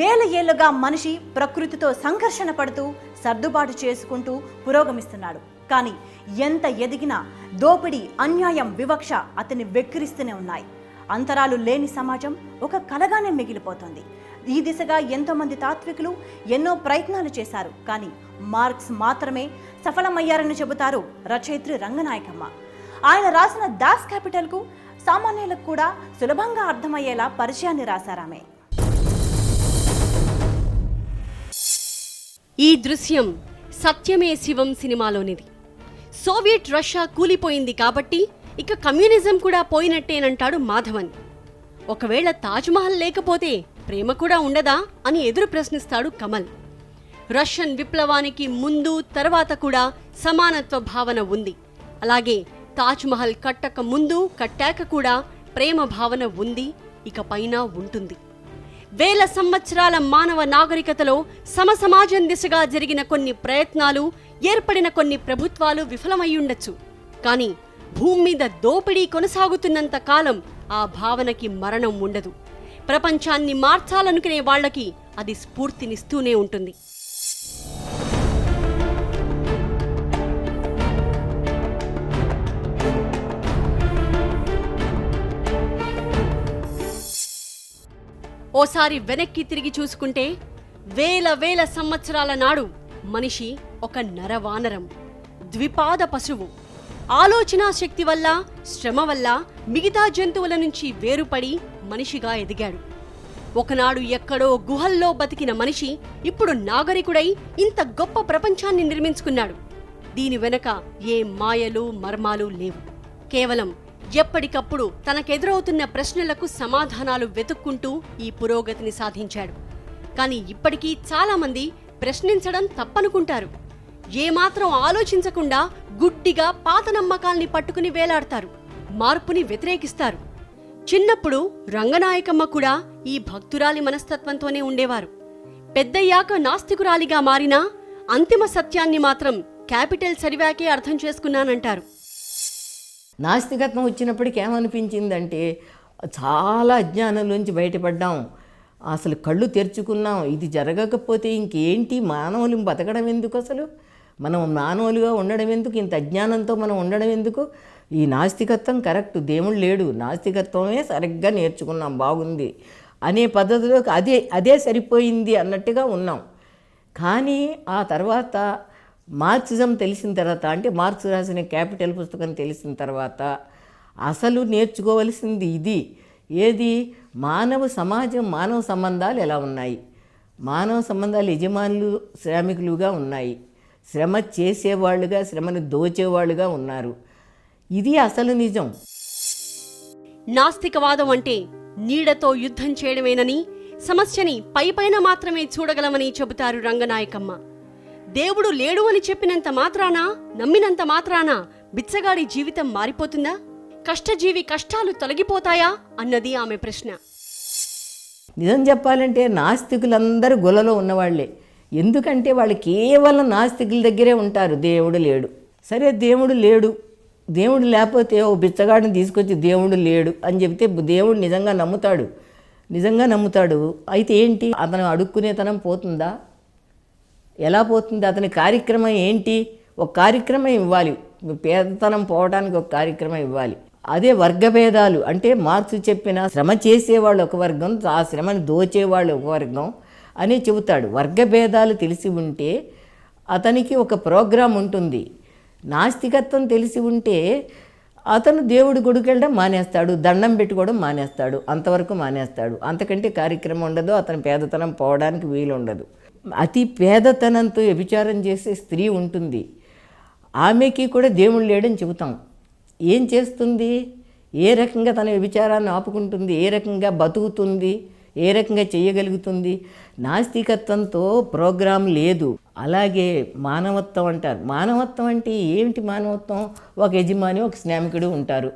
వేల ఏళ్ళుగా మనిషి ప్రకృతితో సంఘర్షణ పడుతూ సర్దుబాటు చేసుకుంటూ పురోగమిస్తున్నాడు. కానీ ఎంత ఎదిగినా దోపిడీ అన్యాయం వివక్ష అతన్ని వెక్కిరిస్తూనే ఉన్నాయి. అంతరాలు లేని సమాజం ఒక కలగానే మిగిలిపోతుంది. ఈ దిశగా ఎంతోమంది తాత్వికులు ఎన్నో ప్రయత్నాలు చేశారు. కానీ మార్క్స్ మాత్రమే సఫలమయ్యారని చెబుతారు రచయిత్రి రంగనాయకమ్మ. ఆయన రాసిన దాస్ క్యాపిటల్కు సామాన్యులకు కూడా సులభంగా అర్థమయ్యేలా పరిచయాన్ని రాశారామే ఈ దృశ్యం సత్యమే శివం సినిమాలోనిది. సోవియట్ రష్యా కూలిపోయింది కాబట్టి ఇక కమ్యూనిజం కూడా పోయినట్టేనంటాడు మాధవన్. ఒకవేళ తాజ్మహల్ లేకపోతే ప్రేమ కూడా ఉండదా అని ఎదురు ప్రశ్నిస్తాడు కమల్. రష్యన్ విప్లవానికి ముందు తర్వాత కూడా సమానత్వ భావన ఉంది. అలాగే తాజ్మహల్ కట్టక ముందు కట్టాక కూడా ప్రేమ భావన ఉంది ఇక పైన ఉంటుంది. వేల సంవత్సరాల మానవ నాగరికతలో సమసమాజం దిశగా జరిగిన కొన్ని ప్రయత్నాలు ఏర్పడిన కొన్ని ప్రభుత్వాలు విఫలమయ్యుండొచ్చు. కానీ భూమి మీద దోపిడీ కొనసాగుతున్నంత కాలం ఆ భావనకి మరణం ఉండదు. ప్రపంచాన్ని మార్చాలనుకునే వాళ్ళకి అది స్ఫూర్తినిస్తూనే ఉంటుంది. ఓసారి వెనక్కి తిరిగి చూసుకుంటే వేల వేల సంవత్సరాల నాడు మనిషి ఒక నరవానరం ద్విపాద పశువు. ఆలోచనా శక్తి వల్ల శ్రమ వల్ల మిగతా జంతువుల నుంచి వేరుపడి మనిషిగా ఎదిగాడు. ఒకనాడు ఎక్కడో గుహల్లో బతికిన మనిషి ఇప్పుడు నాగరికుడై ఇంత గొప్ప ప్రపంచాన్ని నిర్మించుకున్నాడు. దీని వెనక ఏ మాయలు మర్మాలు లేవు. కేవలం ఎప్పటికప్పుడు తనకెదురవుతున్న ప్రశ్నలకు సమాధానాలు వెతుక్కుంటూ ఈ పురోగతిని సాధించాడు. కానీ ఇప్పటికీ చాలామంది ప్రశ్నించడం తప్పనుకుంటారు. ఏమాత్రం ఆలోచించకుండా గుడ్డిగా పాత నమ్మకాల్ని పట్టుకుని వేలాడతారు మార్పుని వ్యతిరేకిస్తారు. చిన్నప్పుడు రంగనాయకమ్మ కూడా ఈ భక్తురాలి మనస్తత్వంతోనే ఉండేవారు. పెద్దయ్యాక నాస్తికురాలిగా మారినా అంతిమ సత్యాన్ని మాత్రం క్యాపిటల్ సరివాకే అర్థం చేసుకున్నానంటారు. నాస్తికత్వం వచ్చినప్పటికీ ఏమనిపించిందంటే చాలా అజ్ఞానంలోంచి బయటపడ్డాం. అసలు కళ్ళు తెరుచుకున్నాం. ఇది జరగకపోతే ఇంకేంటి? మానవులు బతకడం ఎందుకు అసలు? మనం మానవులుగా ఉండడం ఎందుకు? ఇంత అజ్ఞానంతో మనం ఉండడం ఎందుకు? ఈ నాస్తికత్వం కరెక్ట్ దేవుడు లేడు. నాస్తికత్వమే సరిగ్గా నేర్చుకున్నాం బాగుంది. అనే పద్ధతిలోకి అదే అదే సరిపోయింది అన్నట్టుగా ఉన్నాం. కానీ ఆ తర్వాత మార్క్సిజం తెలిసిన తర్వాత అంటే మార్క్స్ రాసిన క్యాపిటల్ పుస్తకం తెలిసిన తర్వాత అసలు నేర్చుకోవలసింది ఇది. ఏది? మానవ సమాజం మానవ సంబంధాలు ఎలా ఉన్నాయి? మానవ సంబంధాలు యజమానులు శ్రామికులుగా ఉన్నాయి. శ్రమ చేసేవాళ్ళుగా శ్రమను దోచేవాళ్ళుగా ఉన్నారు. ఇది అసలు నిజం. నాస్తికవాదం అంటే నీడతో యుద్ధం చేయడమేనని సమస్యని పైపైన మాత్రమే చూడగలమని చెబుతారు రంగనాయకమ్మ. దేవుడు లేడు అని చెప్పినంత మాత్రానా? నమ్మినంత మాత్రానా? బిచ్చగాడి జీవితం మారిపోతుందా? కష్టజీవి కష్టాలు తొలగిపోతాయా? అన్నది ఆమె ప్రశ్న. నిజం చెప్పాలంటే నాస్తికులందరూ గులలో ఉన్నవాళ్ళే. ఎందుకంటే వాళ్ళు కేవలం నాస్తికుల దగ్గరే ఉంటారు. దేవుడు లేడు. సరే దేవుడు లేడు. దేవుడు లేకపోతే ఓ బిచ్చగాడిని తీసుకొచ్చి దేవుడు లేడు అని చెప్తే దేవుడు నిజంగా నమ్ముతాడు. నిజంగా నమ్ముతాడు. అయితే ఏంటి? అతను అడుక్కునేతనం పోతుందా? ఎలా పోతుంది? అతని కార్యక్రమం ఏంటి? ఒక కార్యక్రమం ఇవ్వాలి. పేదతనం పోవడానికి ఒక కార్యక్రమం ఇవ్వాలి. అదే వర్గభేదాలు. అంటే మార్క్స్ చెప్పిన శ్రమ చేసేవాళ్ళు ఒక వర్గం ఆ శ్రమను దోచేవాళ్ళు ఒక వర్గం అని చెబుతాడు. వర్గభేదాలు తెలిసి ఉంటే అతనికి ఒక ప్రోగ్రాం ఉంటుంది. నాస్తికత్వం తెలిసి ఉంటే అతను దేవుడి గుడికెళ్ళడం మానేస్తాడు. దండం పెట్టుకోవడం మానేస్తాడు. అంతవరకు మానేస్తాడు. అంతకంటే కార్యక్రమం ఉండదు. అతని పేదతనం పోవడానికి వీలు ఉండదు అతి పేదతనంతో వ్యభిచారం చేసే స్త్రీ ఉంటుంది. ఆమెకి కూడా దేవుడు లేడని చెబుతాం. ఏం చేస్తుంది? ఏ రకంగా తన వ్యభిచారాన్ని ఆపుకుంటుంది? ఏ రకంగా బతుకుతుంది? ఏ రకంగా చేయగలుగుతుంది? నాస్తికత్వంతో ప్రోగ్రాం లేదు. అలాగే మానవత్వం అంటారు. మానవత్వం అంటే ఏమిటి మానవత్వం? ఒక యజమాని ఒక శ్రామికుడు ఉంటారు.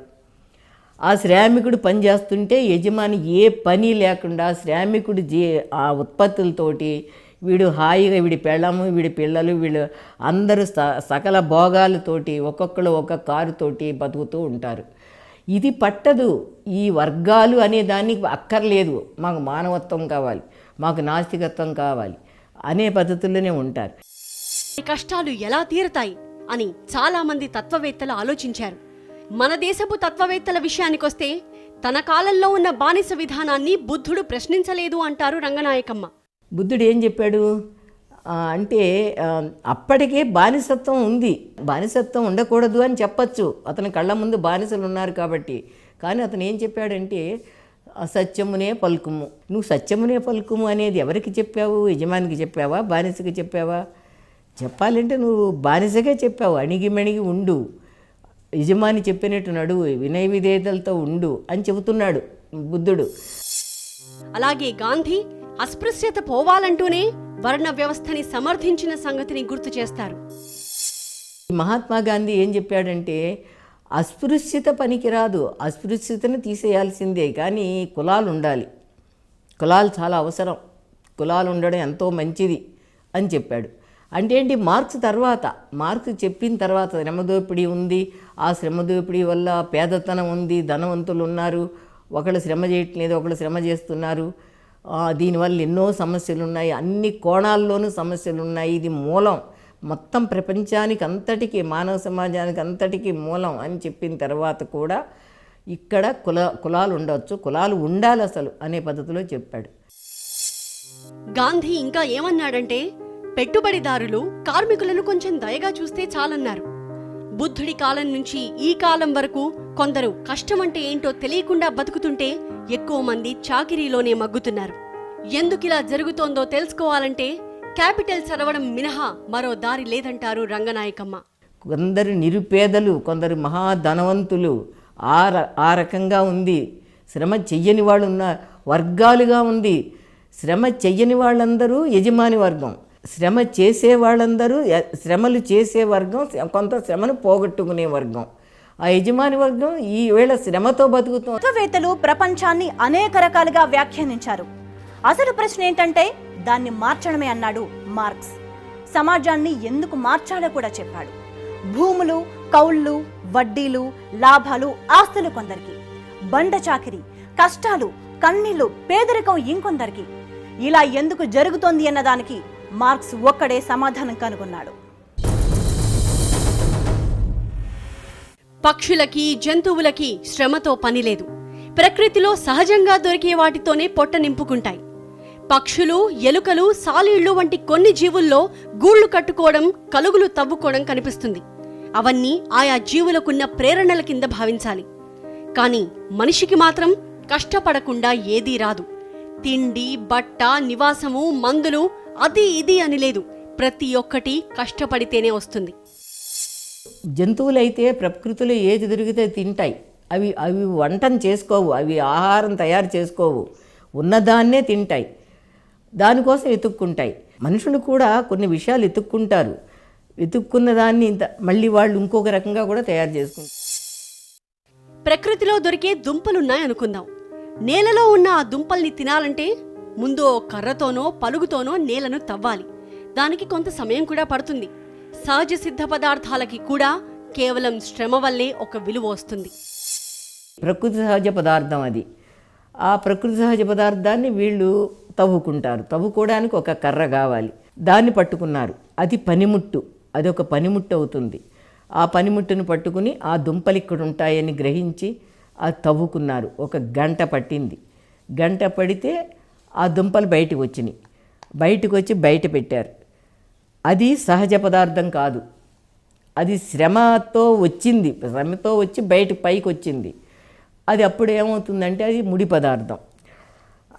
ఆ శ్రామికుడు పని చేస్తుంటే యజమాని ఏ పని లేకుండా శ్రామికుడు జీ ఆ ఉత్పత్తులతోటి వీడు హాయిగా వీడి పెళ్ళము వీడి పిల్లలు వీళ్ళు అందరూ స సకల భోగాలతోటి ఒక్కొక్కరు ఒక్కొక్క కారుతోటి బతుకుతూ ఉంటారు. ఇది పట్టదు. ఈ వర్గాలు అనే దానికి అక్కర్లేదు. మాకు మానవత్వం కావాలి. మాకు నాస్తికత్వం కావాలి అనే పద్ధతుల్లోనే ఉంటారు. ఈ కష్టాలు ఎలా తీరుతాయి అని చాలామంది తత్వవేత్తలు ఆలోచించారు. మన దేశపు తత్వవేత్తల విషయానికొస్తే తన కాలంలో ఉన్న బానిస విధానాన్ని బుద్ధుడు ప్రశ్నించలేదు అంటారు రంగనాయకమ్మ. బుద్ధుడు ఏం చెప్పాడు? అంటే అప్పటికే బానిసత్వం ఉంది. బానిసత్వం ఉండకూడదు అని చెప్పచ్చు. అతని కళ్ళ ముందు బానిసలు ఉన్నారు కాబట్టి. కానీ అతను ఏం చెప్పాడంటే సత్యమునే పలుకుము. నువ్వు సత్యమునే పలుకుము అనేది ఎవరికి చెప్పావు? యజమానికి చెప్పావా? బానిసకి చెప్పావా? చెప్పాలంటే నువ్వు బానిసగా చెప్పావు. అణిగిమణిగి ఉండు. యజమాని చెప్పినట్టు నడువు వినయ విధేయతలతో ఉండు అని చెబుతున్నాడు బుద్ధుడు. అలాగే గాంధీ అస్పృశ్యత పోవాలంటూనే వర్ణ వ్యవస్థని సమర్థించిన సంగతిని గుర్తు చేస్తారు. మహాత్మా గాంధీ ఏం చెప్పాడంటే అస్పృశ్యత పనికిరాదు అస్పృశ్యతను తీసేయాల్సిందే కానీ కులాలు ఉండాలి. కులాలు చాలా అవసరం కులాలు ఉండడం ఎంతో మంచిది అని చెప్పాడు. అంటే ఏంటి మార్క్స్ తర్వాత మార్క్స్ చెప్పిన తర్వాత శ్రమదోపిడీ ఉంది ఆ శ్రమదోపిడీ వల్ల పేదతనం ఉంది ధనవంతులు ఉన్నారు ఒకళ్ళు శ్రమ చేయట్లేదు ఒకళ్ళు శ్రమ చేస్తున్నారు దీనివల్ల ఎన్నో సమస్యలు ఉన్నాయి అన్ని కోణాల్లోనూ సమస్యలు ఉన్నాయి ఇది మూలం. మొత్తం ప్రపంచానికి అంతటికీ మానవ సమాజానికి అంతటికీ మూలం అని చెప్పిన తర్వాత కూడా ఇక్కడ కుల కులాలు ఉండవచ్చు కులాలు ఉండాలి అసలు అనే పద్ధతిలో చెప్పాడు. గాంధీ ఇంకా ఏమన్నాడంటే పెట్టుబడిదారులు కార్మికులను కొంచెం దయగా చూస్తే చాలన్నారు. బుద్ధుడి కాలం నుంచి ఈ కాలం వరకు కొందరు కష్టమంటే ఏంటో తెలియకుండా బతుకుతుంటే ఎక్కువ మంది చాకిరీలోనే మగ్గుతున్నారు. ఎందుకిలా జరుగుతోందో తెలుసుకోవాలంటే క్యాపిటల్ చదవడం మినహా మరో దారి లేదంటారు రంగనాయకమ్మ. కొందరు నిరుపేదలు కొందరు మహాధనవంతులు ఆ ర- ఆ రకంగా ఉంది. శ్రమ చెయ్యని వాళ్ళు ఉన్న వర్గాలుగా ఉంది. శ్రమ చెయ్యని వాళ్ళందరూ యజమాని వర్గం. శ్రమ చేసే వాళ్ళందరూ శ్రమలు చేసే వర్గం కొంత శ్రమను పోగొట్టుకునే వర్గం. ఆ యజమాని వర్గం ఈ వేళ శ్రమతో బతుకుతుంది తత్వవేత్తలు ప్రపంచాన్ని అనేక రకాలుగా వ్యాఖ్యానించారు. అసలు ప్రశ్న ఏంటంటే దాన్ని మార్చడమే అన్నాడు మార్క్స్. సమాజాన్ని ఎందుకు మార్చాలో కూడా చెప్పాడు. భూములు కౌళ్ళు వడ్డీలు లాభాలు ఆస్తులు కొందరికి. బండ చాకిరి కష్టాలు కన్నీళ్ళు పేదరికం ఇంకొందరికి. ఇలా ఎందుకు జరుగుతోంది అన్నదానికి మార్క్స్ ఒక్కడే సమాధానం కనుగొన్నాడు. పక్షులకి జంతువులకి శ్రమతో పనిలేదు ప్రకృతిలో సహజంగా దొరికే వాటితోనే పొట్ట నింపుకుంటాయి. పక్షులు ఎలుకలు సాలీళ్ళు వంటి కొన్ని జీవుల్లో గూళ్ళు కట్టుకోవడం కలుగులు తవ్వుకోవడం కనిపిస్తుంది. అవన్నీ ఆయా జీవులకున్న ప్రేరణల కింద భావించాలి. కానీ మనిషికి మాత్రం కష్టపడకుండా ఏదీ రాదు. తిండి బట్ట నివాసము మందులు అది ఇది అని లేదు. ప్రతి ఒక్కటి కష్టపడితేనే వస్తుంది. జంతువులైతే ప్రకృతిలో ఏది దొరికితే తింటాయి. అవి అవి వంటను చేసుకోవు అవి ఆహారం తయారు చేసుకోవు. ఉన్నదాన్నే తింటాయి. దానికోసం వెతుక్కుంటాయి. మనుషులు కూడా కొన్ని విషయాలు వెతుక్కుంటారు. వెతుక్కున్న దాన్ని ఇంత మళ్ళీ వాళ్ళు ఇంకొక రకంగా కూడా తయారు చేసుకుంటారు. ప్రకృతిలో దొరికే దుంపలున్నాయనుకుందాం. నేలలో ఉన్న ఆ దుంపల్ని తినాలంటే ముందు కర్రతోనో పలుగుతోనో నేలను తవ్వాలి. దానికి కొంత సమయం కూడా పడుతుంది. సహజ సిద్ధ పదార్థాలకి కూడా కేవలం శ్రమ వల్లే ఒక విలువ వస్తుంది. ప్రకృతి సహజ పదార్థం అది. ఆ ప్రకృతి సహజ పదార్థాన్ని వీళ్ళు తవ్వుకుంటారు. తవ్వుకోవడానికి ఒక కర్ర కావాలి. దాన్ని పట్టుకున్నారు. అది పనిముట్టు. అది ఒక పనిముట్టు అవుతుంది. ఆ పనిముట్టును పట్టుకుని ఆ దుంపలు ఇక్కడ ఉంటాయని గ్రహించి అది తవ్వుకున్నారు. ఒక గంట పట్టింది. గంట పడితే ఆ దుంపలు బయటకు వచ్చినాయి. బయటకు వచ్చి బయట పెట్టారు. అది సహజ పదార్థం కాదు. అది శ్రమతో వచ్చింది. శ్రమతో వచ్చి బయట పైకి వచ్చింది. అది అప్పుడు ఏమవుతుందంటే అది ముడి పదార్థం.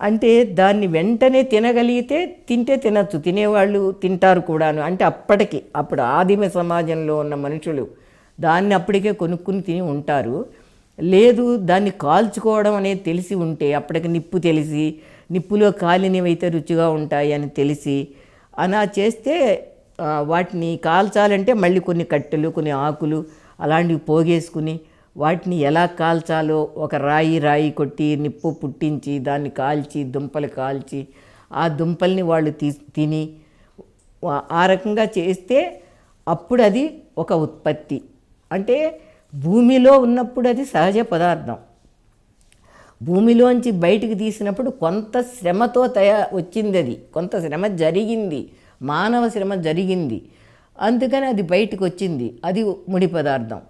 అంటే దాన్ని వెంటనే తినగలిగితే తింటే తినచ్చు. తినేవాళ్ళు తింటారు కూడాను. అంటే అప్పటికి అప్పుడు ఆదిమ సమాజంలో ఉన్న మనుషులు దాన్ని అప్పటికే కొనుక్కుని తిని ఉంటారు. లేదు దాన్ని కాల్చుకోవడం అనేది తెలిసి ఉంటే అప్పటికి నిప్పు తెలిసి నిప్పులో కాలినవైతే రుచిగా ఉంటాయి అని తెలిసి అలా చేస్తే వాటిని కాల్చాలంటే మళ్ళీ కొన్ని కట్టెలు కొన్ని ఆకులు అలాంటివి పోగేసుకుని వాటిని ఎలా కాల్చాలో ఒక రాయి రాయి కొట్టి నిప్పు పుట్టించి దాన్ని కాల్చి దుంపలు కాల్చి ఆ దుంపల్ని వాళ్ళు తీ తిని ఆ రకంగా చేస్తే అప్పుడు అది ఒక ఉత్పత్తి. అంటే భూమిలో ఉన్నప్పుడు అది సహజ పదార్థం. భూమిలోంచి బయటికి తీసినప్పుడు కొంత శ్రమతో తయా వచ్చింది అది కొంత శ్రమ జరిగింది. మానవ శ్రమ జరిగింది. అందుకని అది బయటకు వచ్చింది. అది ముడి పదార్థం.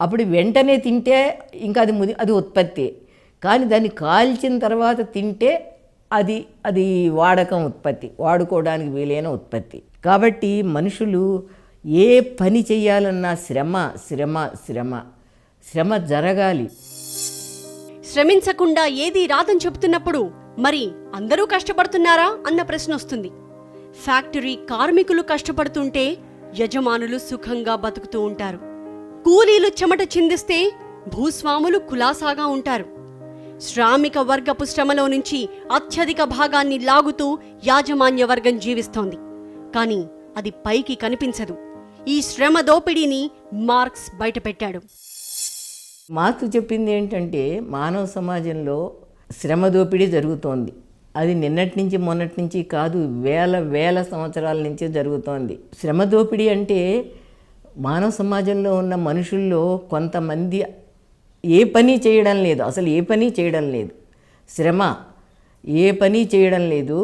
అప్పుడు వెంటనే తింటే ఇంకా అది ముది అది ఉత్పత్తి. కానీ దాన్ని కాల్చిన తర్వాత తింటే అది అది వాడకం ఉత్పత్తి. వాడుకోవడానికి వీలైన ఉత్పత్తి. కాబట్టి మనుషులు ఏ పని చేయాలన్నా శ్రమ శ్రమ శ్రమ శ్రమ జరగాలి. శ్రమించకుండా ఏదీ రాదని చెబుతున్నప్పుడు మరి అందరూ కష్టపడుతున్నారా అన్న ప్రశ్న వస్తుంది. ఫ్యాక్టరీ కార్మికులు కష్టపడుతుంటే యజమానులు సుఖంగా బతుకుతూ ఉంటారు. కూలీలు చెమట చిందిస్తే భూస్వాములు కులాసాగా ఉంటారు. శ్రామిక వర్గపు శ్రమలో నుంచి అత్యధిక భాగాన్ని లాగుతూ యాజమాన్య వర్గం జీవిస్తోంది. కానీ అది పైకి కనిపించదు. ఈ శ్రమ దోపిడీని మార్క్స్ బయటపెట్టాడు. మాతృ చెప్పింది ఏంటంటే మానవ సమాజంలో శ్రమ దోపిడీ జరుగుతోంది. అది నిన్నటి నుంచి మొన్నటి నుంచి కాదు వేల వేల సంవత్సరాల నుంచే జరుగుతోంది. శ్రమ దోపిడీ అంటే మానవ సమాజంలో ఉన్న మనుషుల్లో కొంతమంది ఏ పని చేయడం లేదు. అసలు ఏ పని చేయడం లేదు. శ్రమ ఏ పని చేయడం లేదు.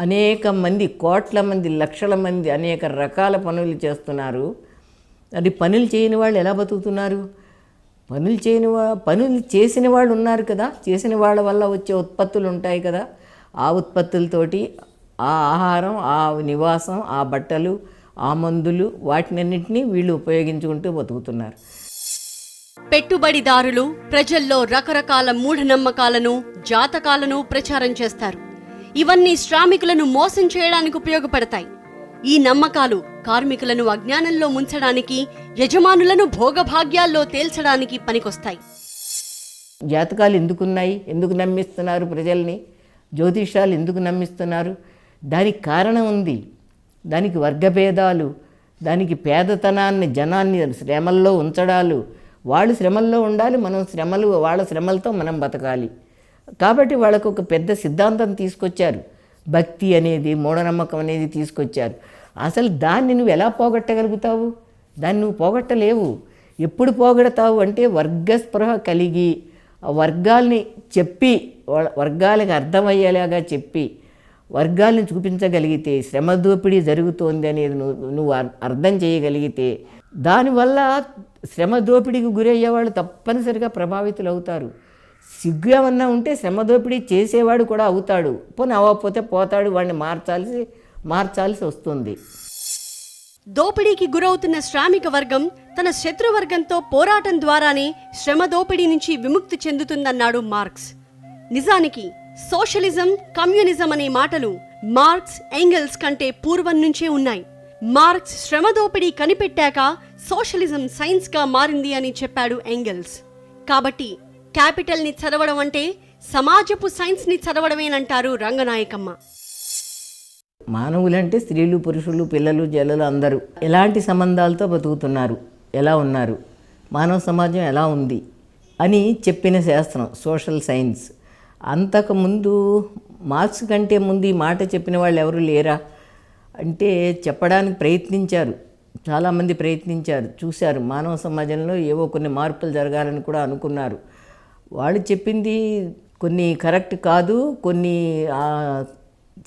అనేక మంది కోట్ల మంది లక్షల మంది అనేక రకాల పనులు చేస్తున్నారు. అది పనులు చేయని వాళ్ళు ఎలా బతుకుతున్నారు? పనులు చేయని పనులు చేసిన వాళ్ళు ఉన్నారు కదా చేసిన వాళ్ళ వల్ల వచ్చే ఉత్పత్తులు ఉంటాయి కదా ఆ ఉత్పత్తులతోటి ఆ ఆహారం ఆ నివాసం ఆ బట్టలు ఆ మందులు వాటినన్నింటినీ వీళ్ళు ఉపయోగించుకుంటూ బతుకుతున్నారు. పెట్టుబడిదారులు ప్రజల్లో రకరకాల మూఢనమ్మకాలను జాతకాలను ప్రచారం చేస్తారు. ఇవన్నీ శ్రామికులను మోసం చేయడానికి ఉపయోగపడతాయి. ఈ నమ్మకాలు కార్మికులను అజ్ఞానంలో ముంచడానికి యజమానులను భోగభాగ్యాల్లో తేల్చడానికి పనికొస్తాయి. జాతకాలు ఎందుకున్నాయి? ఎందుకు నమ్మిస్తున్నారు ప్రజల్ని? జ్యోతిషాలు ఎందుకు నమ్మిస్తున్నారు? దానికి కారణం ఉంది. దానికి వర్గభేదాలు దానికి పేదతనాన్ని జనాన్ని శ్రమల్లో ఉంచడాలు. వాళ్ళు శ్రమల్లో ఉండాలి మనం శ్రమలు వాళ్ళ శ్రమలతో మనం బతకాలి. కాబట్టి వాళ్ళకు ఒక పెద్ద సిద్ధాంతం తీసుకొచ్చారు. భక్తి అనేది మూఢనమ్మకం అనేది తీసుకొచ్చారు. అసలు దాన్ని నువ్వు ఎలా పోగొట్టగలుగుతావు? దాన్ని నువ్వు పోగొట్టలేవు. ఎప్పుడు పోగొడతావు అంటే వర్గస్పృహ కలిగి ఆ వర్గాల్ని చెప్పి వాళ్ళ వర్గాలకు అర్థమయ్యేలాగా చెప్పి వర్గాల్ని చూపించగలిగితే శ్రమ దోపిడీ జరుగుతోంది అనేది నువ్వు నువ్వు అర్- అర్థం చేయగలిగితే దానివల్ల శ్రమ దోపిడీకి గురయ్యే వాళ్ళు తప్పనిసరిగా ప్రభావితులు అవుతారు సిగ్గు ఏమన్నా ఉంటే శ్రమ దోపిడీ చేసేవాడు కూడా అవుతాడు. పోనీ అవ్వకపోతే పోతాడు వాడిని మార్చాల్సి మార్చాల్సి వస్తుంది. దోపిడీకి గురవుతున్న శ్రామిక వర్గం తన శత్రువర్గంతో పోరాటం ద్వారానే శ్రమ దోపిడీ నుంచి విముక్తి చెందుతుందన్నాడు మార్క్స్. నిజానికి సోషలిజం కమ్యూనిజం అనే మాటలు మార్క్స్ ఎంగెల్స్ కంటే పూర్వం నుంచే ఉన్నాయి. మార్క్స్ శ్రమ దోపిడీ కనిపెట్టాక సోషలిజం సైన్స్గా మారింది అని చెప్పాడు ఎంగెల్స్. కాబట్టి క్యాపిటల్ని చదవడం అంటే సమాజపు సైన్స్ని చదవడమేనంటారు రంగనాయకమ్మ. మానవులంటే స్త్రీలు పురుషులు పిల్లలు జల్లలు అందరూ ఎలాంటి సంబంధాలతో బతుకుతున్నారు? ఎలా ఉన్నారు? మానవ సమాజం ఎలా ఉంది? అని చెప్పిన శాస్త్రం సోషల్ సైన్స్. అంతకుముందు మార్క్స్ కంటే ముందు ఈ మాట చెప్పిన వాళ్ళు ఎవరు లేరా? అంటే చెప్పడానికి ప్రయత్నించారు. చాలామంది ప్రయత్నించారు. చూశారు. మానవ సమాజంలో ఏవో కొన్ని మార్పులు జరగాలని కూడా అనుకున్నారు. వాళ్ళు చెప్పింది కొన్ని కరెక్ట్ కాదు కొన్ని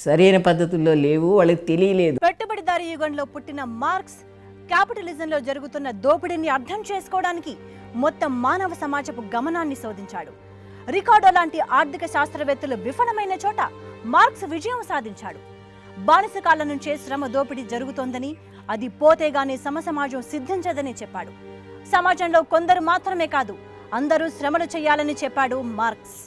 సరైన పద్ధతుల్లో లేవు వాళ్ళకి తెలియలేదు. పెట్టుబడిదారీ యుగంలో పుట్టిన మార్క్స్ క్యాపిటలిజంలో జరుగుతున్న దోపిడీని అర్థం చేసుకోవడానికి మొత్తం మానవ సమాజపు గమనాన్ని శోధించాడు. రికార్డో లాంటి ఆర్థిక శాస్త్రవేత్తలు విఫలమైన చోట మార్క్స్ విజయం సాధించాడు. బానిసకాలం నుంచే శ్రమ దోపిడీ జరుగుతోందని అది పోతేగానే సమసమాజం సిద్ధించదని చెప్పాడు. సమాజంలో కొందరు మాత్రమే కాదు అందరూ శ్రమలు చేయాలని చెప్పాడు మార్క్స్.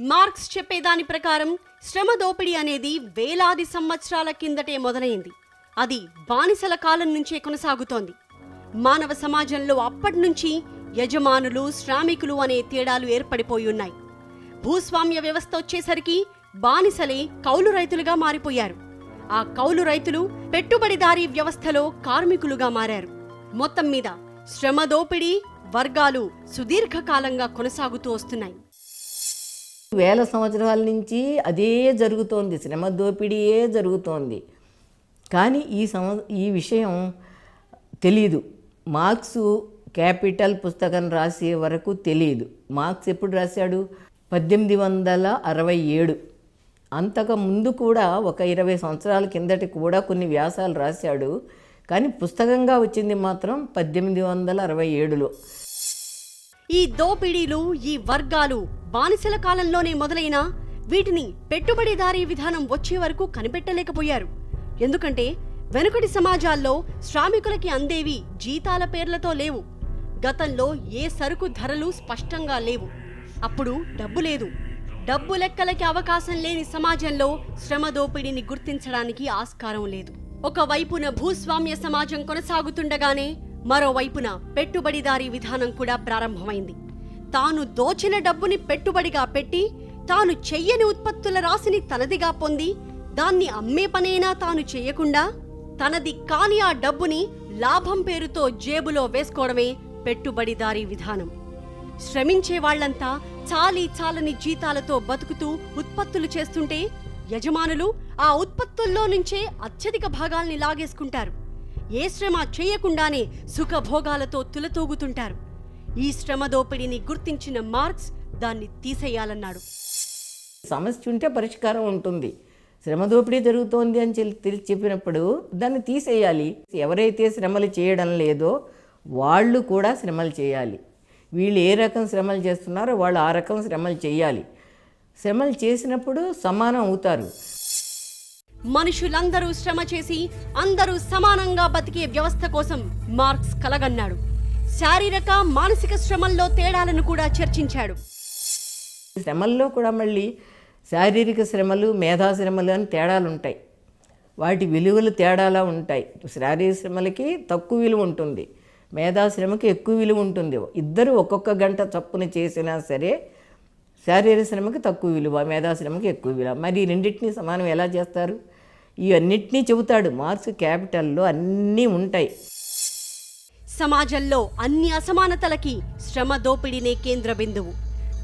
మార్క్స్ చెప్పేదాని ప్రకారం శ్రమ దోపిడీ అనేది వేలాది సంవత్సరాల కిందటే మొదలైంది. అది బానిసల కాలం నుంచే కొనసాగుతోంది. మానవ సమాజంలో అప్పటి నుంచి యజమానులు శ్రామికులు అనే తేడాలు ఏర్పడిపోయి ఉన్నాయి. భూస్వామ్య వ్యవస్థ వచ్చేసరికి బానిసలే కౌలు రైతులుగా మారిపోయారు. ఆ కౌలు రైతులు పెట్టుబడిదారీ వ్యవస్థలో కార్మికులుగా మారారు. మొత్తం మీద శ్రమ దోపిడీ వర్గాలు సుదీర్ఘకాలంగా కొనసాగుతూ వస్తున్నాయి. వేల సంవత్సరాల నుంచి అదే జరుగుతోంది. శ్రమ దోపిడీయే జరుగుతోంది. కానీ ఈ సమ ఈ విషయం తెలీదు. మార్క్స్ క్యాపిటల్ పుస్తకం రాసే వరకు తెలియదు మార్క్స్ ఎప్పుడు రాశాడు? పద్దెనిమిది వందల అరవై ఏడు. అంతకు ముందు కూడా ఒక ఇరవై సంవత్సరాల కిందటి కూడా కొన్ని వ్యాసాలు రాశాడు. కానీ పుస్తకంగా వచ్చింది మాత్రం పద్దెనిమిది వందల అరవై ఏడులో. ఈ దోపిడీలు ఈ వర్గాలు బానిసల కాలంలోనే మొదలైన వీటిని పెట్టుబడిదారీ విధానం వచ్చే వరకు కనిపెట్టలేకపోయారు. ఎందుకంటే వెనుకటి సమాజాల్లో శ్రామికులకి అందేవి జీతాల పేర్లతో లేవు. గతంలో ఏ సరుకు ధరలు స్పష్టంగా లేవు. అప్పుడు డబ్బు లేదు. డబ్బు లెక్కలకి అవకాశం లేని సమాజంలో శ్రమ దోపిడీని గుర్తించడానికి ఆస్కారం లేదు. ఒకవైపున భూస్వామ్య సమాజం కొనసాగుతుండగానే మరోవైపున పెట్టుబడిదారీ విధానం కూడా ప్రారంభమైంది. తాను దోచిన డబ్బుని పెట్టుబడిగా పెట్టి తాను చెయ్యని ఉత్పత్తుల రాశిని తనదిగా పొంది దాన్ని అమ్మే పనైనా తాను చెయ్యకుండా తనది కాని ఆ డబ్బుని లాభం పేరుతో జేబులో వేసుకోవడమే పెట్టుబడిదారీ విధానం. శ్రమించే వాళ్ళంతా చాలీ చాలని జీతాలతో బతుకుతూ ఉత్పత్తులు చేస్తుంటే యజమానులు ఆ ఉత్పత్తుల్లో నుంచే అత్యధిక భాగాల్ని లాగేసుకుంటారు. ఏ శ్రమ చేయకుండానే సుఖభోగాలతో తులతూగుతుంటారు. ఈ శ్రమ దోపిడీని గుర్తించిన మార్క్స్ దాన్ని తీసేయాలన్నాడు. సమస్య ఉంటే పరిష్కారం ఉంటుంది. శ్రమ దోపిడీ జరుగుతోంది అని చెప్పి తెలి- చెప్పినప్పుడు దాన్ని తీసేయాలి. ఎవరైతే శ్రమలు చేయడం లేదో వాళ్ళు కూడా శ్రమలు చేయాలి. వీళ్ళు ఏ రకం శ్రమలు చేస్తున్నారో వాళ్ళు ఆ రకం శ్రమలు చేయాలి. శ్రమలు చేసినప్పుడు సమానం అవుతారు. మనుషులందరూ శ్రమ చేసి అందరూ సమానంగా బతికే వ్యవస్థ కోసం మార్క్స్ కలగన్నాడు. శారీరక మానసిక శ్రమల్లో తేడాలను కూడా చర్చించాడు. శ్రమల్లో కూడా మళ్ళీ శారీరక శ్రమలు మేధాశ్రమలు అని తేడాలు ఉంటాయి వాటి విలువలు తేడాలా ఉంటాయి. శారీరక శ్రమలకి తక్కువ విలువ ఉంటుంది. మేధాశ్రమకి ఎక్కువ విలువ ఉంటుంది. ఇద్దరు ఒక్కొక్క గంట చప్పున చేసినా సరే శారీరక శ్రమకి తక్కువ విలువ మేధాశ్రమకి ఎక్కువ విలువ. మరి రెండింటినీ సమానం ఎలా చేస్తారు? ఇవన్నిటినీ చెబుతాడు. మార్క్స్ క్యాపిటల్లో అన్నీ ఉంటాయి. సమాజంలో అన్ని అసమానతలకి శ్రమ దోపిడీనే కేంద్ర బిందువు.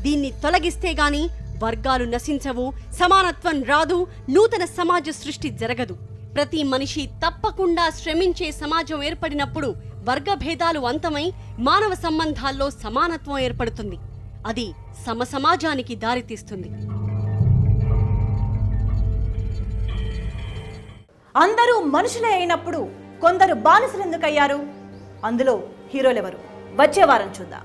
దీన్ని తొలగిస్తే గాని వర్గాలు నశించవు సమానత్వం రాదు నూతన సమాజ సృష్టి జరగదు. ప్రతి మనిషి తప్పకుండా శ్రమించే సమాజం ఏర్పడినప్పుడు వర్గభేదాలు అంతమై మానవ సంబంధాల్లో సమానత్వం ఏర్పడుతుంది. అది సమసమాజానికి దారితీస్తుంది. అందరూ మనుషులే అయినప్పుడు కొందరు బానిసలు ఎందుకయ్యారు అందులో హీరోలెవరు? వచ్చే వారం చూద్దాం.